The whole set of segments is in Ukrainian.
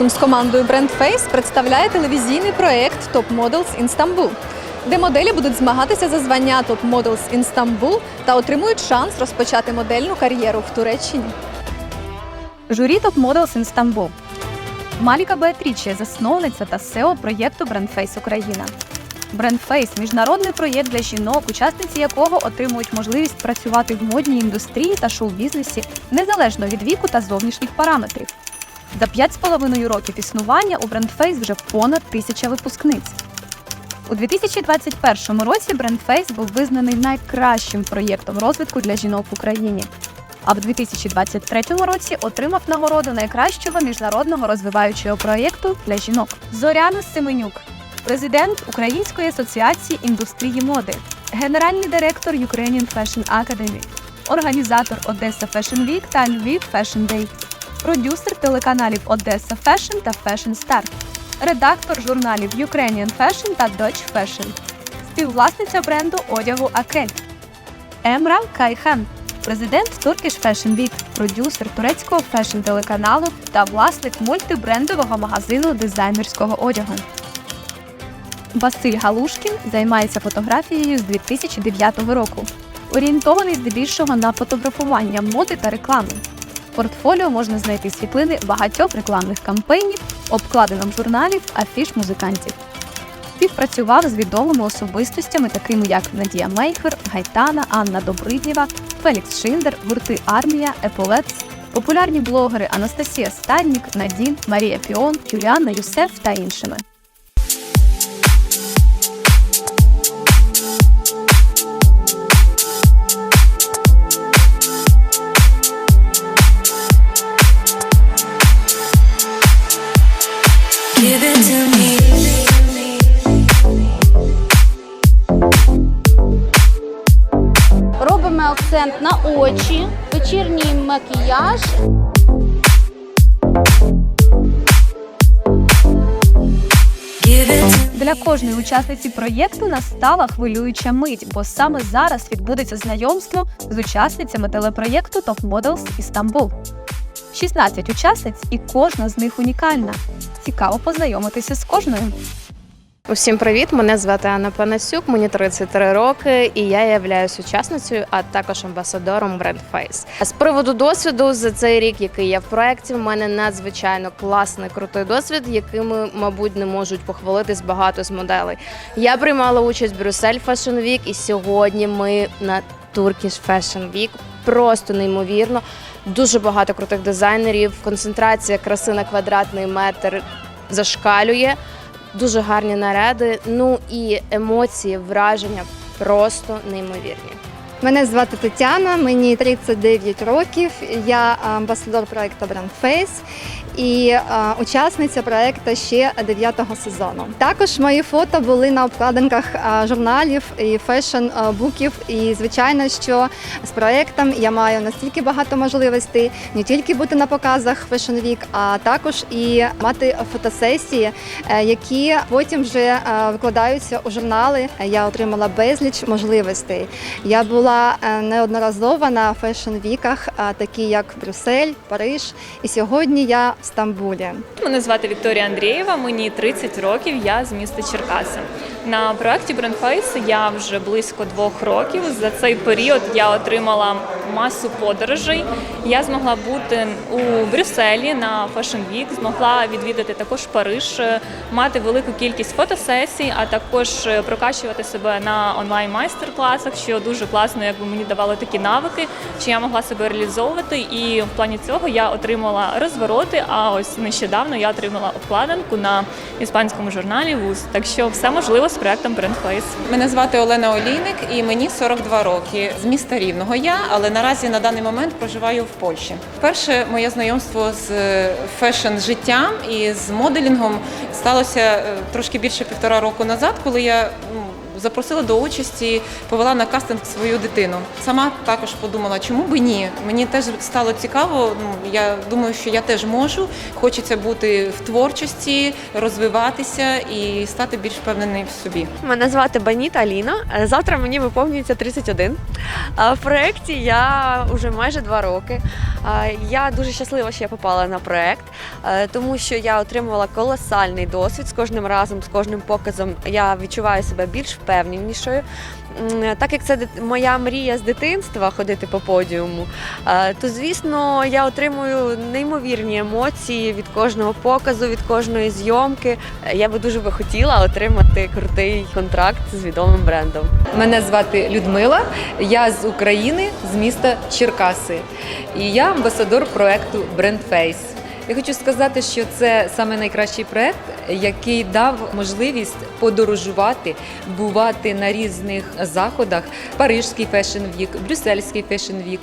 Разом з командою Brand Face представляє телевізійний проект Top Models in Stambul, де моделі будуть змагатися за звання Top Models in Stambul та отримують шанс розпочати модельну кар'єру в Туреччині. Журі Top Models in Stambul. Маліка Беатріче, засновниця та SEO проєкту Brandface Україна. Brandface – міжнародний проєкт для жінок, учасниці якого отримують можливість працювати в модній індустрії та шоу-бізнесі незалежно від віку та зовнішніх параметрів. За 5,5 років існування у Brandface вже понад тисяча випускниць. У 2021 році Brandface був визнаний найкращим проєктом розвитку для жінок в Україні. А в 2023 році отримав нагороду найкращого міжнародного розвиваючого проєкту для жінок. Зоряна Семенюк, президент Української асоціації індустрії моди, генеральний директор Ukrainian Fashion Academy, організатор Одеса Fashion Week та Lviv Fashion Day, продюсер телеканалів Одеса Fashion та Fashion Star, редактор журналів Ukrainian Fashion та Dutch Fashion, співвласниця бренду одягу Акель. Емра Кайхан, президент Turkish Fashion Week, продюсер турецького фешн-телеканалу та власник мультибрендового магазину дизайнерського одягу. Василь Галушкін займається фотографією з 2009 року. Орієнтований здебільшого на фотографування моди та реклами. Портфоліо можна знайти світлини багатьох рекламних кампаній, обкладинок журналів, афіш музикантів. Співпрацював з відомими особистостями, такими як Надія Мейхер, Гайтана, Анна Добриднєва, Фелікс Шиндер, гурти Армія, Еполетс, популярні блогери Анастасія Стаднік, Надін, Марія Піон, Юліана Юсеф та іншими. Акцент на очі, вечірній макіяж. Для кожної учасниці проєкту настала хвилююча мить, бо саме зараз відбудеться знайомство з учасницями телепроєкту Top Models Істанбул. 16 учасниць, і кожна з них унікальна. Цікаво познайомитися з кожною. Усім привіт! Мене звати Анна Панасюк, мені 33 роки, і я являюсь учасницею, а також амбасадором BrandFace. З приводу досвіду за цей рік, який я в проєкті, в мене надзвичайно класний крутий досвід, якими, мабуть, не можуть похвалитись багато з моделей. Я приймала участь в Брюссель Fashion Week, і сьогодні ми на Turkish Fashion Week. Просто неймовірно. Дуже багато крутих дизайнерів. Концентрація краси на квадратний метр зашкалює дуже гарні наряди. Ну і емоції, враження просто неймовірні. Мене звати Тетяна, мені 39 років. Я амбасадор проекту Brand Face і а, учасниця проекту ще 9-го сезону. Також мої фото були на обкладинках а, журналів і фешн-буків. І звичайно, що з проектом я маю настільки багато можливостей не тільки бути на показах Fashion Week, а також і мати фотосесії, е, які потім вже е, викладаються у журнали. Я отримала безліч можливостей. Я була е, неодноразово на фешн-віках, е, такі як Брюссель, Париж. І сьогодні я Стамбулі. Мене звати Вікторія Андрієва, мені 30 років, я з міста Черкаси. На проєкті Brandface я вже близько двох років. За цей період я отримала масу подорожей. Я змогла бути у Брюсселі на Fashion Week, змогла відвідати також Париж, мати велику кількість фотосесій, а також е, прокачувати себе на онлайн майстер-класах, що дуже класно, якби мені давало такі навики, що я могла себе реалізовувати. І в плані цього я отримала розвороти. А ось нещодавно я отримала обкладинку на іспанському журналі ВУЗ. Так що все можливо з проектом Brandface. Мене звати Олена Олійник і мені 42 роки. З міста Рівного я, але наразі на даний момент проживаю в Польщі. Перше моє знайомство з е, фешн-життям і з моделінгом сталося е, трошки більше півтора року назад, коли я запросила до участі, повела на кастинг свою дитину. Сама також подумала, чому би ні. Мені теж стало цікаво. Ну я думаю, що я теж можу. Хочеться бути в творчості, розвиватися і стати більш впевненою в собі. Мене звати Баніта Аліна. Завтра мені виповнюється 31. А В проєкті я вже майже два роки. Я дуже щаслива, що я попала на проєкт, е, тому що я отримувала колосальний досвід з кожним разом, з кожним показом. Я відчуваю себе більш впевненішою. Так як це моя мрія з дитинства ходити по подіуму, е, то звісно я отримую неймовірні емоції від кожного показу, від кожної зйомки. Е, Я би дуже би хотіла отримати крутий контракт з відомим брендом. Мене звати Людмила, я з України, з міста Черкаси. І я амбасадор проекту BrandFace. Я хочу сказати, що це саме найкращий проект, який дав можливість подорожувати, бувати на різних заходах: Парижський фешн вік, Брюссельський фешн вік,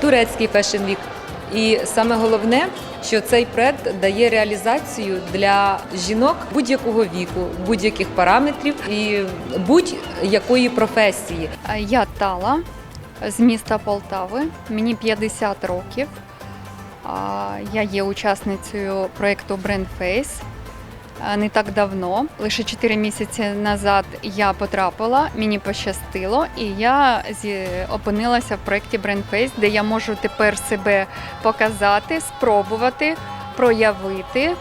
турецький фешн вік. І саме головне, що цей проект дає реалізацію для жінок будь-якого віку, будь-яких параметрів і будь-якої професії. Я Тала з міста Полтави. Мені 50 років. Я є учасницею проєкту Face. Не так давно, лише 4 місяці назад я потрапила, мені пощастило, і я опинилася в проєкті Face, де я можу тепер себе показати, спробувати, проявити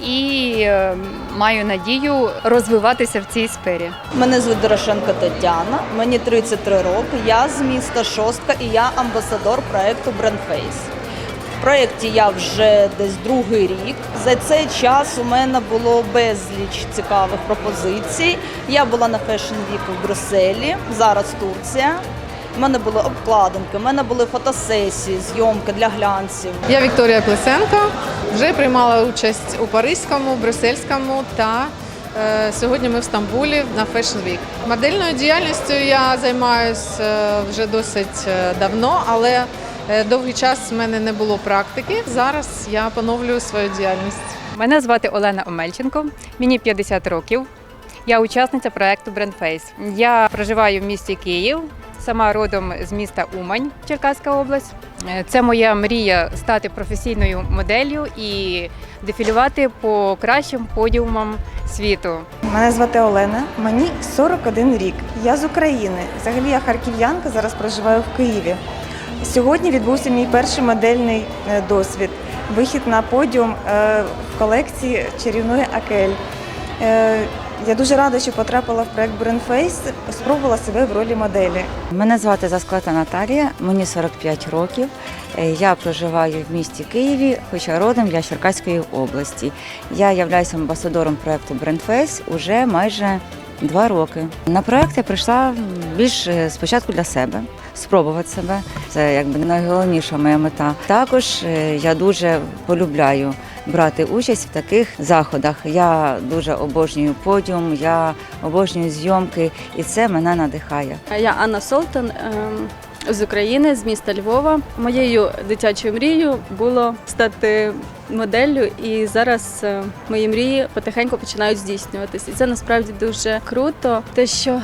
і е, маю надію розвиватися в цій сфері. Мене звуть Дорошенко Тетяна, мені 33 роки. Я з міста Шостка і я амбасадор проекту BrandFace. В проєкті я вже десь другий рік. За цей час у мене було безліч цікавих пропозицій. Я була на Fashion Week в Брюсселі, зараз Турція. У мене були обкладинки, у мене були фотосесії, зйомки для глянців. Я Вікторія Плесенко. Вже приймала участь у Паризькому, Брюссельському та е, сьогодні ми в Стамбулі на Fashion Week. Модельною діяльністю я займаюся вже досить е, давно, але е, довгий час в мене не було практики. Зараз я поновлюю свою діяльність. Мене звати Олена Омельченко, мені 50 років. Я учасниця проекту BrandFace. Я проживаю в місті Київ, сама родом з міста Умань, Черкаська область. Е, Це моя мрія стати професійною моделлю і дефілювати по кращим подіумам світу. Мене звати Олена, мені 41 рік. Я з України. Взагалі я харків'янка, зараз проживаю в Києві. Сьогодні відбувся мій перший модельний е, досвід. Вихід на подіум е, в колекції чарівної Акель. Е, Я дуже рада, що потрапила в проект Бренфейс, спробувала себе в ролі моделі. Мене звати Засклата Наталія, мені 45 років. Я проживаю в місті Києві, хоча родом я Черкаської області. Я являюся амбасадором проекту BrandFace уже майже два роки. На проект я прийшла більш е, спочатку для себе, спробувати себе. Це якби найголовніша моя мета. Також е, я дуже полюбляю брати участь в таких заходах. Я дуже обожнюю подіум, я обожнюю зйомки, і це мене надихає. Я Анна Солтан ем, з України, з міста Львова. Моєю дитячою мрією було стати моделлю, і зараз е, мої мрії потихеньку починають здійснюватися. І це насправді дуже круто, те, що.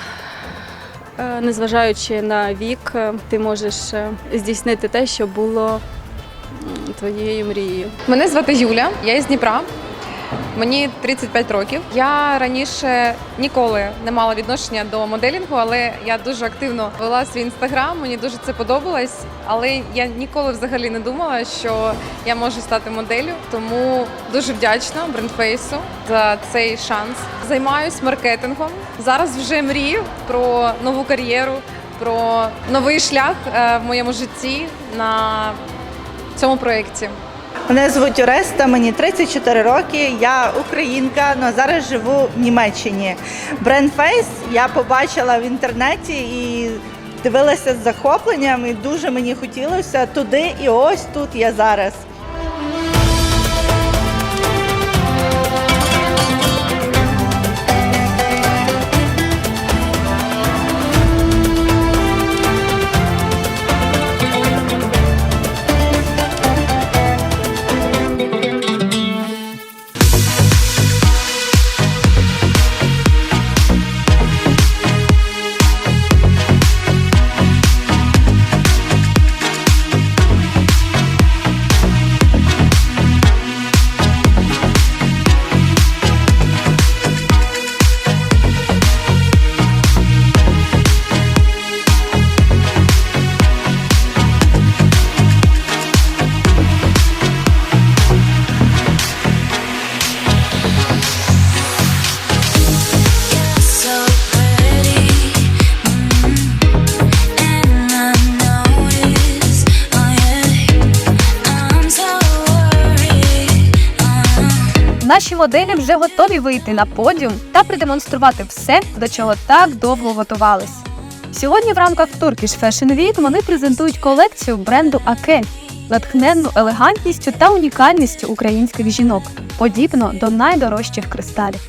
е, Незважаючи на вік, е, ти можеш здійснити те, що було твоєю мрією. Мене звати Юля, я із Дніпра. Мені 35 років. Я раніше ніколи не мала відношення до моделінгу, але я дуже активно вела свій інстаграм. Мені дуже це подобалось. Але я ніколи взагалі не думала, що я можу стати моделлю. Тому дуже вдячна брендфейсу за цей шанс. Займаюсь маркетингом. Зараз вже мрію про нову кар'єру, про новий шлях е, в моєму житті на цьому проєкті. Мене звуть Ореста, мені 34 роки. Я українка, але зараз живу в Німеччині. Бренд Фейс я побачила в інтернеті і дивилася з захопленням. І дуже мені хотілося туди, і ось тут я зараз. Наші моделі вже готові вийти на подіум та продемонструвати все, до чого так довго готувались. Сьогодні в рамках Turkish Fashion Week вони презентують колекцію бренду Акель, натхненну елегантністю та унікальністю українських жінок, подібно до найдорожчих кристалів.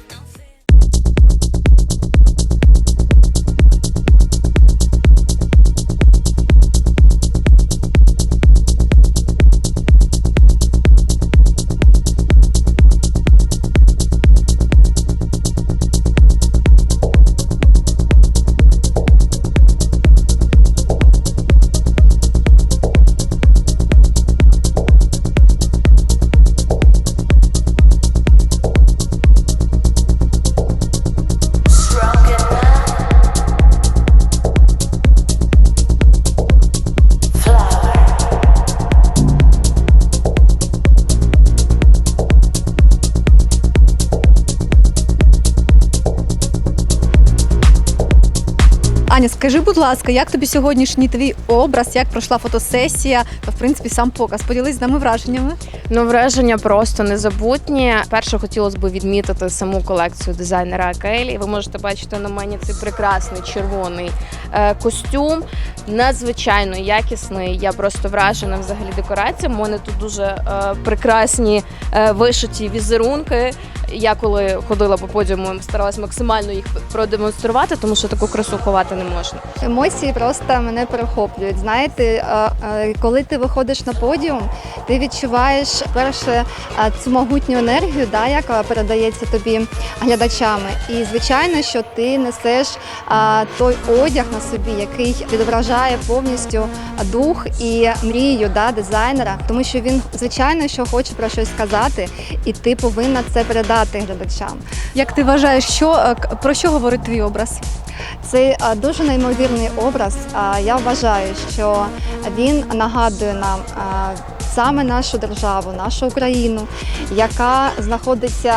Аня, скажи, будь ласка, як тобі сьогоднішній твій образ, як пройшла фотосесія та в принципі сам показ? Поділись з нами враженнями. Ну, враження просто незабутні. Перше хотілося б відмітити саму колекцію дизайнера Акелі. Ви можете бачити на мені цей прекрасний червоний е, костюм. Надзвичайно якісний. Я просто вражена взагалі декораціями. У мене тут дуже е, прекрасні е, вишиті візерунки. Я коли ходила по подіуму, старалась максимально їх продемонструвати, тому що таку красу ховати не можна. Емоції просто мене перехоплюють. Знаєте, е, е, коли ти виходиш на подіум, ти відчуваєш перше е, цю могутню енергію, да, яка передається тобі глядачами. І звичайно, що ти несеш той одяг на собі, який відображає повністю дух і мрію да, дизайнера, тому що він звичайно що хоче про щось сказати, і ти повинна це передати глядачам. Як ти вважаєш, що е, про що говорить твій образ? Це дуже неймовірний образ. Я вважаю, що він нагадує нам саме нашу державу, нашу Україну, яка знаходиться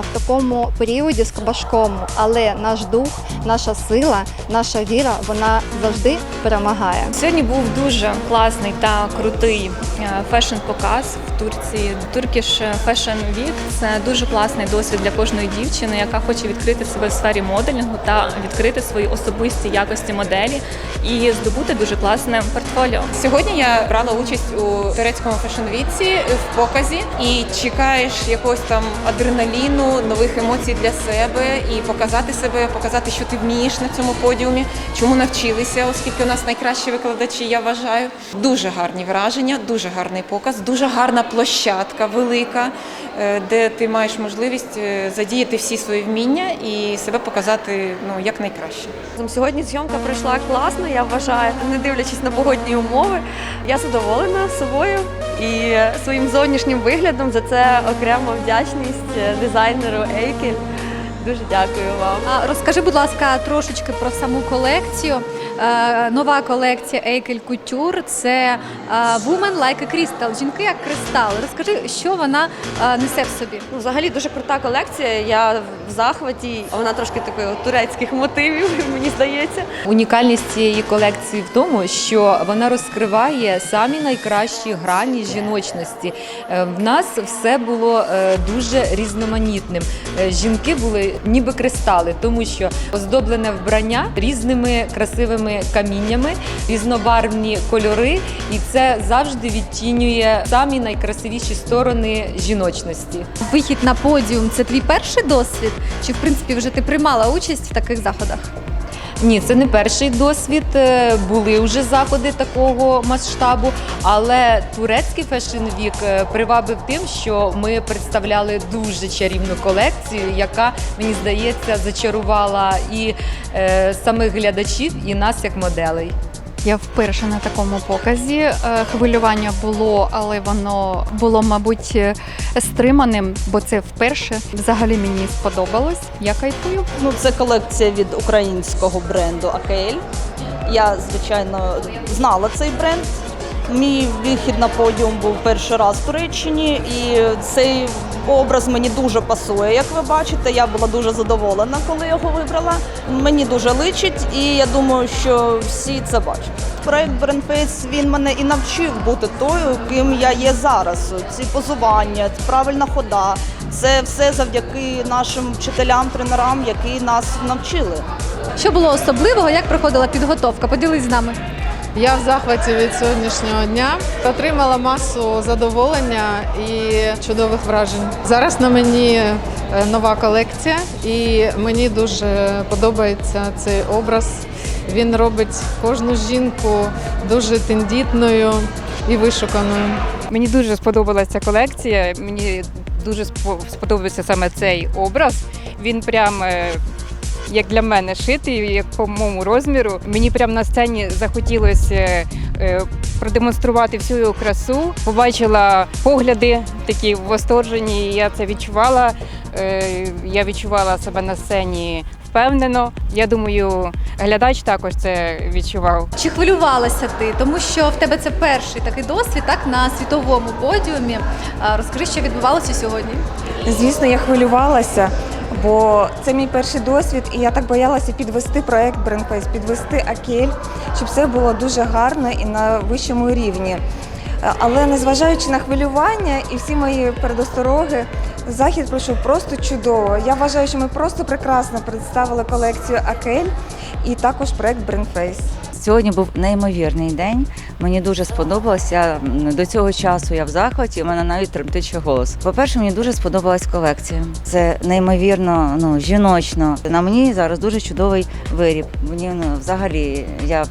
в такому періоді скобашкому, але наш дух, наша сила, наша віра, вона завжди перемагає. Сьогодні був дуже класний та крутий е, фешн-показ в Турції. Turkish Fashion Week – це дуже класний досвід для кожної дівчини, яка хоче відкрити себе в сфері моделінгу та відкрити свої особисті якості моделі і здобути дуже класне портфоліо. Сьогодні я брала участь у турецькому фешн-віці в показі і чекаєш якогось там адреналіну, нових емоцій для себе і показати себе, показати, що ти вмієш на цьому подіумі, чому навчилися, оскільки у нас найкращі викладачі, я вважаю. Дуже гарні враження, дуже гарний показ, дуже гарна площадка, велика, е, де ти маєш можливість е, задіяти всі свої вміння і себе показати ну як найкраще. Сьогодні зйомка пройшла класно, я вважаю, не дивлячись на погодні умови. Я задоволена собою і своїм зовнішнім виглядом. За це окрема вдячність е, дизайнеру Ейкель. Дуже дякую вам. Розкажи, будь ласка, трошечки про саму колекцію. Е, Нова колекція Eikel Couture – це е, Woman Like a Crystal, жінки як кристали. Розкажи, що вона е, несе в собі. Ну, взагалі дуже крута колекція. Я в захваті. Вона трошки такої турецьких мотивів, мені здається. Унікальність цієї колекції в тому, що вона розкриває самі найкращі грані жіночності. В нас все було дуже різноманітним. Жінки були ніби кристали, тому що оздоблене вбрання різними красивими каміннями, різнобарвні кольори, і це завжди відтінює самі найкрасивіші сторони жіночності. Вихід на подіум це твій перший досвід? Чи в принципі вже ти приймала участь в таких заходах? Ні, це не перший досвід. Е, Були вже заходи такого масштабу, але турецький фешн вік привабив тим, що ми представляли дуже чарівну колекцію, яка мені здається зачарувала і е, самих глядачів, і нас як моделей. Я вперше на такому показі. Е, Хвилювання було, але воно було, мабуть, е, стриманим, бо це вперше. Взагалі мені сподобалось. Я кайфую. Ну, це колекція від українського бренду Акель. Я, звичайно, знала цей бренд. Мій вихід на подіум був перший раз в Туреччині, і цей образ мені дуже пасує. Як ви бачите, я була дуже задоволена, коли його вибрала. Мені дуже личить, і я думаю, що всі це бачать. Проект Брендфейс він мене і навчив бути тою, ким я є зараз. Ці позування, правильна хода, Це все завдяки нашим вчителям, тренерам, які нас навчили. Що було особливого, як проходила підготовка? Поділись з нами. Я в захваті від сьогоднішнього дня отримала масу задоволення і чудових вражень. Зараз на мені е, нова колекція, і мені дуже подобається цей образ. Він робить кожну жінку дуже тендітною і вишуканою. Мені дуже сподобалася колекція. Мені дуже спо- сподобався саме цей образ. Він прям е, як для мене шитий, як по моєму розміру. Мені прям на сцені захотілося е, продемонструвати всю його красу. Побачила погляди такі восторжені. і Я це відчувала. Е, Я відчувала себе на сцені впевнено. Я думаю, глядач також це відчував. Чи хвилювалася ти? Тому що в тебе це перший такий досвід, так на світовому подіумі. Розкажи, що відбувалося сьогодні. Звісно, я хвилювалася, бо це мій перший досвід, і я так боялася підвести проект Бренфейс, підвести Акель, щоб все було дуже гарно і на вищому рівні. Але незважаючи на хвилювання і всі мої передостороги, захід пройшов просто чудово. Я вважаю, що ми просто прекрасно представили колекцію Акель і також проект Бренфейс. Сьогодні був неймовірний день. Мені дуже сподобалося. До цього часу я в захваті, у мене навіть тремтить ще голос. По-перше, мені дуже сподобалась колекція. Це неймовірно ну, жіночно. На мені зараз дуже чудовий виріб. Мені ну, взагалі я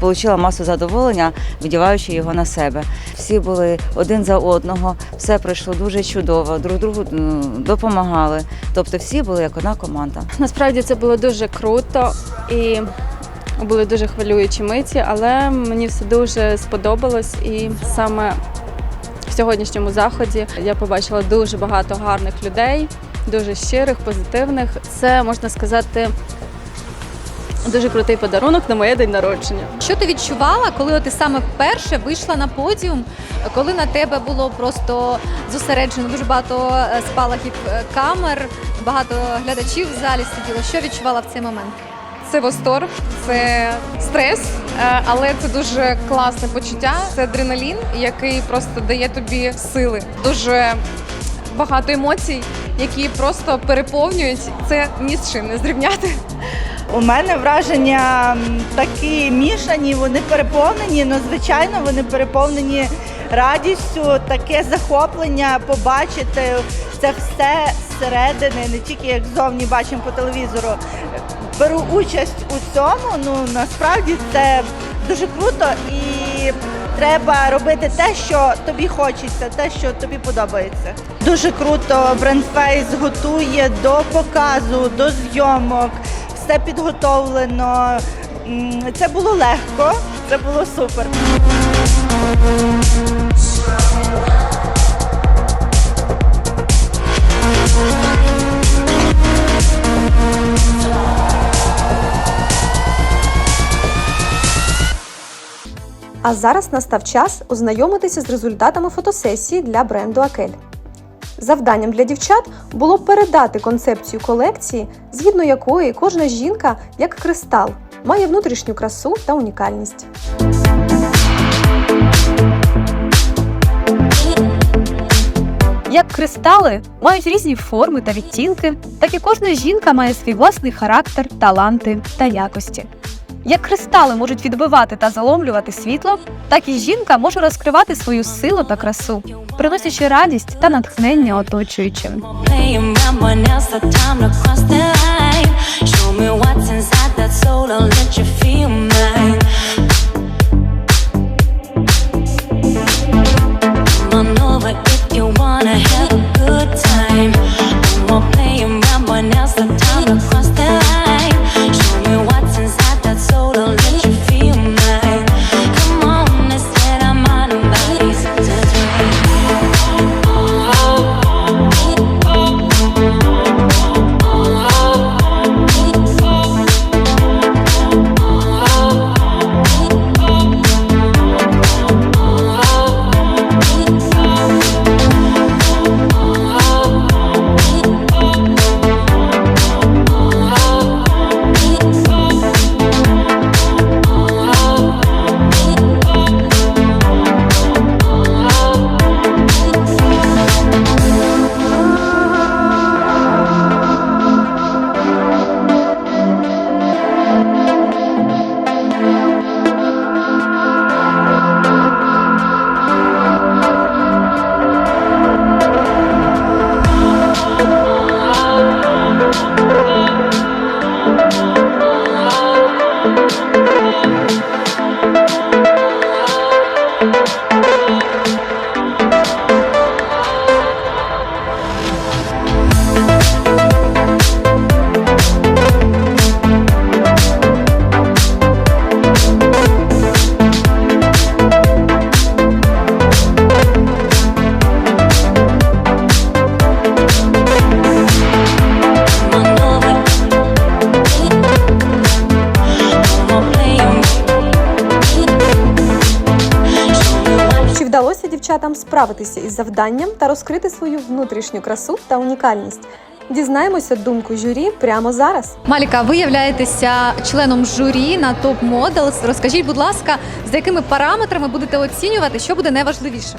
отримала масу задоволення, вдіваючи його на себе. Всі були один за одного, все пройшло дуже чудово, друг другу ну, допомагали. Тобто всі були як одна команда. Насправді це було дуже круто і були дуже хвилюючі миті, але мені все дуже сподобалось і саме в сьогоднішньому заході я побачила дуже багато гарних людей, дуже щирих, позитивних. Це можна сказати. Дуже крутий подарунок на моє день народження. Що ти відчувала, коли ти саме вперше вийшла на подіум, коли на тебе було просто зосереджено дуже багато е, спалахів е, камер, багато глядачів в залі сиділо. Що відчувала в цей момент? Це восторг, це стрес, е, але це дуже класне почуття. Це адреналін, який просто дає тобі сили. Дуже багато емоцій, які просто переповнюють. Це ні з чим не зрівняти. У мене враження такі мішані, вони переповнені, але звичайно вони переповнені радістю, таке захоплення побачити це все зсередини, не тільки як зовні бачимо по телевізору. Беру участь у цьому. Ну насправді це дуже круто і треба робити те, що тобі хочеться, те, що тобі подобається. Дуже круто. Брендфейс готує до показу, до зйомок. Все підготовлено. Це було легко, це було супер. А зараз настав час ознайомитися з результатами фотосесії для бренду Акель. Завданням для дівчат було передати концепцію колекції, згідно якої кожна жінка, як кристал, має внутрішню красу та унікальність. Як кристали мають різні форми та відтінки, так і кожна жінка має свій власний характер, таланти та якості. Як кристали можуть відбивати та заломлювати світло, так і жінка може розкривати свою силу та красу, приносячи радість та натхнення оточуючим. If you wanna have a good time. More playing around one else, дівчатам справитися із завданням та розкрити свою внутрішню красу та унікальність. Дізнаємося думку журі прямо зараз. Маліка, ви являєтеся членом журі на Top Models. Розкажіть, будь ласка, за якими параметрами будете оцінювати, що буде найважливіше?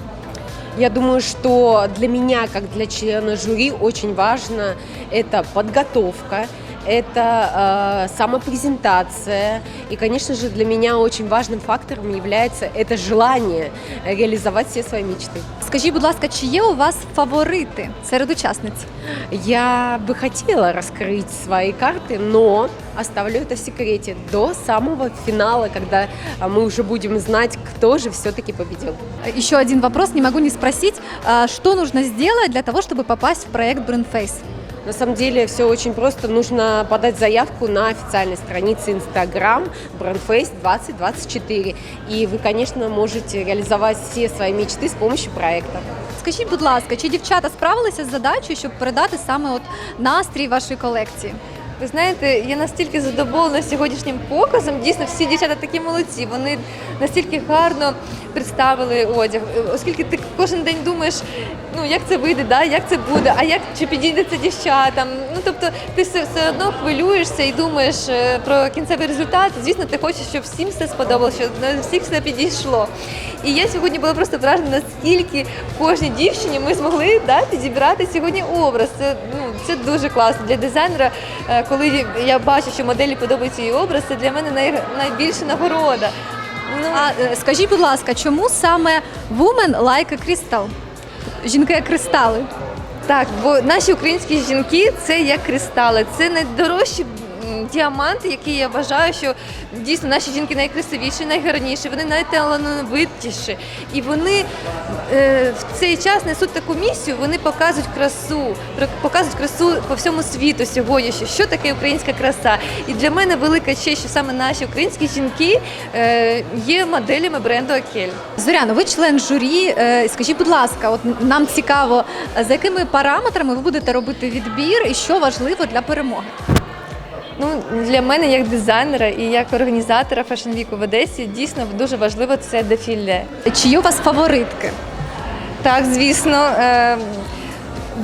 Я думаю, что для меня, как для члена жюри, очень важно это подготовка, это э, самопрезентация. И, конечно же, для меня очень важным фактором является это желание реализовать все свои мечты. Скажіть, будь ласка, чи є у вас фаворити серед учасниць? Я бы хотела раскрыть свои карты, но оставлю это в секрете до самого финала, когда а, мы уже будем знать, кто же все-таки победил. Еще один вопрос, не могу не спросить. А, Что нужно сделать для того, чтобы попасть в проект Brainface? На самом деле все очень просто. Нужно подать заявку на официальной странице Instagram Brandface 2024. И вы, конечно, можете реализовать все свои мечты с помощью проекта. Скажіть, будь ласка, чи дівчата справилися з задачею, щоб передати саме от настрій вашої колекції? Ви знаєте, я настільки задоволена сьогоднішнім показом. Дійсно, всі дівчата такі молодці. Вони настільки гарно представили одяг, оскільки ти кожен день думаєш, ну як це вийде, да? як це буде, а як чи підійде це дівчатам. Ну тобто ти все, все одно хвилюєшся і думаєш е, про кінцевий результат. Звісно, ти хочеш, щоб всім все сподобалося, щоб на всіх все підійшло. І я сьогодні була просто вражена, наскільки кожній дівчині ми змогли да, підібрати сьогодні образ. Це ну це дуже класно для дизайнера. е, Коли я бачу, що моделі подобається її образ, це для мене най, найбільша нагорода. Ну, а е, скажіть, будь ласка, чому саме Women like a Crystal? Жінки як кристали. Так, бо наші українські жінки це як кристали, це найдорожчі м, діаманти, які я вважаю, що дійсно наші жінки найкрасивіші, найгарніші, вони найталановитіші. І вони е, в цей час несуть таку місію, вони показують красу, показують красу по всьому світу сьогодні, що, що таке українська краса. І для мене велика честь, що саме наші українські жінки е, є моделями бренду Акель. Зоряно, ви член журі. Е, Скажіть, будь ласка, от нам цікаво, за якими параметрами ви будете робити відбір і що важливо для перемоги? Ну для мене як дизайнера і як організатора фешн-віку в Одесі дійсно дуже важливо це дефіле. Чи є у вас фаворитки? Так, звісно. Е-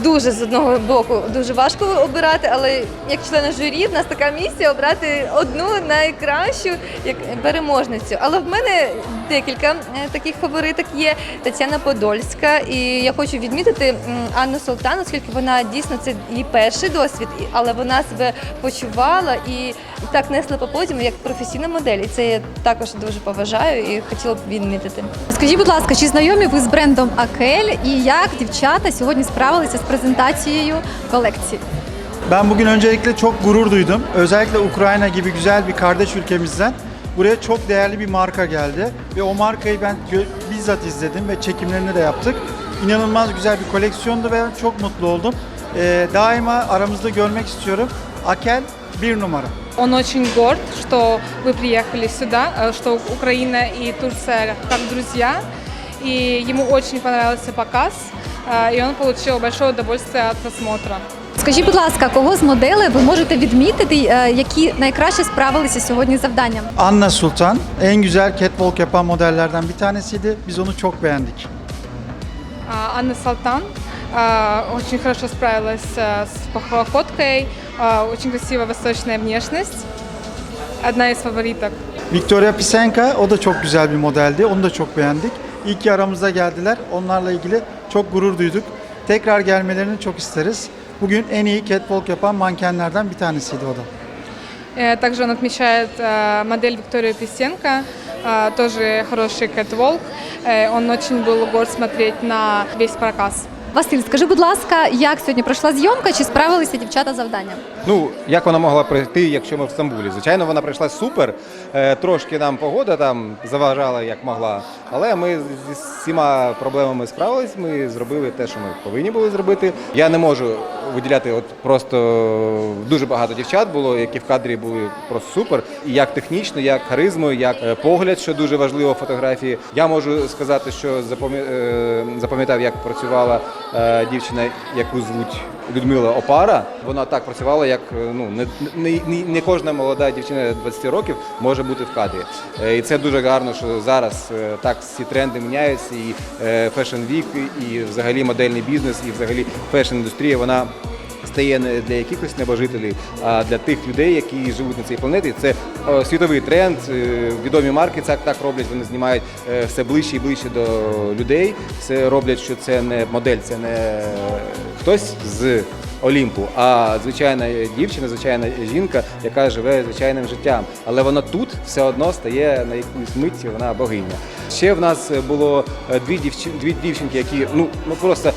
Дуже з одного боку дуже важко обирати, але як члена журі в нас така місія обрати одну найкращу як переможницю. Але в мене декілька е, таких фавориток є. Тетяна Подольська, і я хочу відмітити Анну Султан, оскільки вона дійсно це її перший досвід, але вона себе почувала і так несла по подіуму як професійна модель. І це я також дуже поважаю і хотіла б відмітити. Скажіть, будь ласка, чи знайомі ви з брендом Акель і як дівчата сьогодні справилися з презентацією колекції? Ben bugün öncelikle çok gurur duydum. Özellikle Ukrayna gibi güzel bir kardeş ülkemizden buraya çok değerli bir marka geldi. Ve o markayı ben gö- bizzat izledim ve çekimlerini de yaptık. İnanılmaz güzel bir koleksiyondu ve ben çok mutlu oldum. Ee, daima aramızda görmek istiyorum. Akel bir numara. Он очень горд, что вы приехали сюда, э, что Украина и Турция как друзья. И ему очень понравился показ, э, и он получил большое удовольствие от просмотра. Скажіть, будь ласка, кого з моделей ви можете відмітити, е, які найкраще справилися сьогодні з завданням? Anna Sultan en güzel catwalk yapan modellerden bir tanesiydi. Biz onu çok beğendik. А Анна Салтан э, очень хорошо справилась э, с походкой, э, очень красивая восточная внешность, одна из фавориток. Victoria Pisenka o da çok güzel bir modeldi. Onu da çok beğendik. İyi ki aramıza geldiler. Onlarla ilgili çok gurur duyduk. Tekrar gelmelerini çok isteriz. Bugün en iyi catwalk yapan mankenlerden bir tanesiydi o da. Э, Также он отмечает э, модель Викторию Песенко, э, тоже хороший кэтволк. Э, Он очень был горд смотреть на весь проказ. Василь, скажи, будь ласка, як сьогодні пройшла зйомка, чи справилися дівчата з завданням? Ну, як вона могла прийти, якщо ми в Стамбулі? Звичайно, вона прийшла супер. Е, Трошки нам погода там заважала, як могла. Але ми зі всіма проблемами справились. Ми зробили те, що ми повинні були зробити. Я не можу виділяти, от просто дуже багато дівчат було, які в кадрі були просто супер. І як технічно, як харизмою, як е, погляд, що дуже важливо в фотографії. Я можу сказати, що е, запам'ятав, як працювала дівчина, яку звуть Людмила Опара. Вона так працювала, як е, ну не, не, не, кожна молода дівчина 20 років може бути в кадрі. Е, І це дуже гарно, що зараз е, так всі тренди міняються, і фешн вік, і взагалі модельний бізнес, і взагалі фешн індустрія вона. Стає не для якихось небожителів, а для тих людей, які живуть на цій планеті. Це е, світовий тренд. е, Відомі марки так так роблять. Вони знімають е, все ближче і ближче до людей. Все роблять, що це не модель, це не хтось з Олімпу, а звичайна дівчина, звичайна жінка, яка живе звичайним життям. Але вона тут все одно стає на якусь мить, вона богиня. Ще в нас було дві дівчин, дві дівчинки, які ну ну просто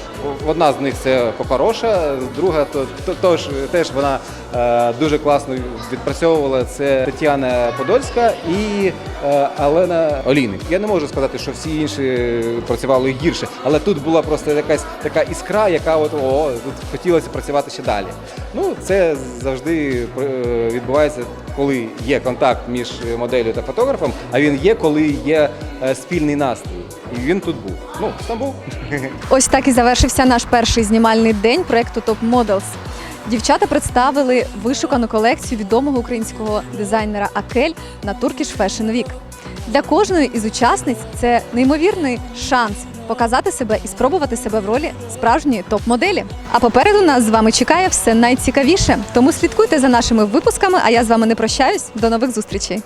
одна з них це Кокороша, друга то, то тож теж вона е, дуже класно відпрацьовувала. Це Тетяна Подольська і е, Алена Олійник. Я не можу сказати, що всі інші працювали гірше, але тут була просто якась така іскра, яка от о, тут хотілося працювати ще далі. Ну це завжди е, відбувається, коли є контакт між моделлю та фотографом, а він є, коли є е, спільний настрій. І він тут був. Ну, Стамбул. Ось так і завершився наш перший знімальний день проекту Top Models. Дівчата представили вишукану колекцію відомого українського дизайнера Акель на Turkish Fashion Week. Для кожної із учасниць це неймовірний шанс показати себе і спробувати себе в ролі справжньої топ-моделі. А попереду нас з вами чекає все найцікавіше. Тому слідкуйте за нашими випусками. А я з вами не прощаюсь. До нових зустрічей.